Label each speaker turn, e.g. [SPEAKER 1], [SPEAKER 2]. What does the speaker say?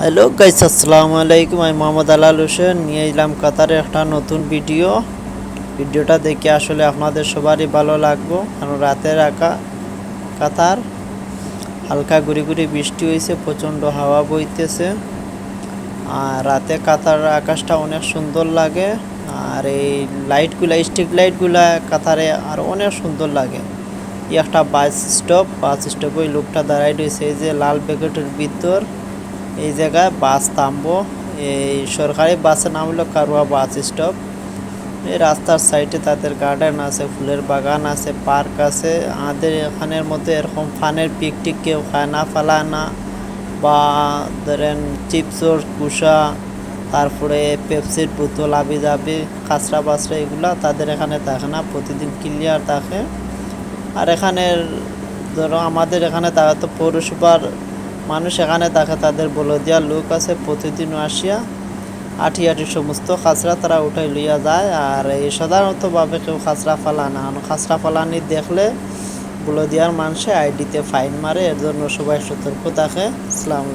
[SPEAKER 1] Hello guys আসসালামু আলাইকুম আমি মোহাম্মদ আলাল হোসেন নিয়ে এলাম কাতারের একটা নতুন ভিডিও ভিডিওটা দেখে আসলে আপনাদের সবারই ভালো লাগবো। কারণ রাতের আঁকা কাতার, হালকা গুড়ি গুড়ি বৃষ্টি হয়েছে প্রচণ্ড হাওয়া বইতেছে। আর রাতে কাতার আকাশটা অনেক সুন্দর লাগে। আর এই লাইটগুলা স্ট্রিট লাইটগুলা কাতারে আর অনেক সুন্দর লাগে। একটা বাস স্টপ বাস স্টপে ওই লোকটা দাঁড়াই রয়েছে, এই যে লাল প্যাকেটের ভিতর। এই জায়গায় বাস থামবো। এই সরকারি বাসের নাম হলো কারুয়া বাস স্টপ। এই রাস্তার সাইডে তাদের গার্ডেন আছে, ফুলের বাগান আছে, পার্ক আছে। আমাদের এখানের মধ্যে এরকম ফানের পিকটিক কেউ খায় না, ফালায় না। বা ধরেন চিপসর কুসা তারপরে পেপসির বোতল, আবি যাবি কাঁচরা বাচরা এগুলা তাদের এখানে থাকে না, প্রতিদিন ক্লিয়ার থাকে। আর এখানের, ধরো আমাদের এখানে তারা তো পৌরসভার মানুষ এখানে থাকে, তাদের বলদিয়া লোক আছে, প্রতিদিন আসিয়া আঠি আঠি সমস্ত খাঁচরা তারা উঠাই লইয়া যায়। আর এই সাধারণতভাবে কেউ খাঁচরা ফালা না। খাঁচরা ফালানি দেখলে বলদিয়ার মানুষে আইডিতে ফাইন মারে, এর জন্য সবাই সতর্ক থাকে। আসসালামু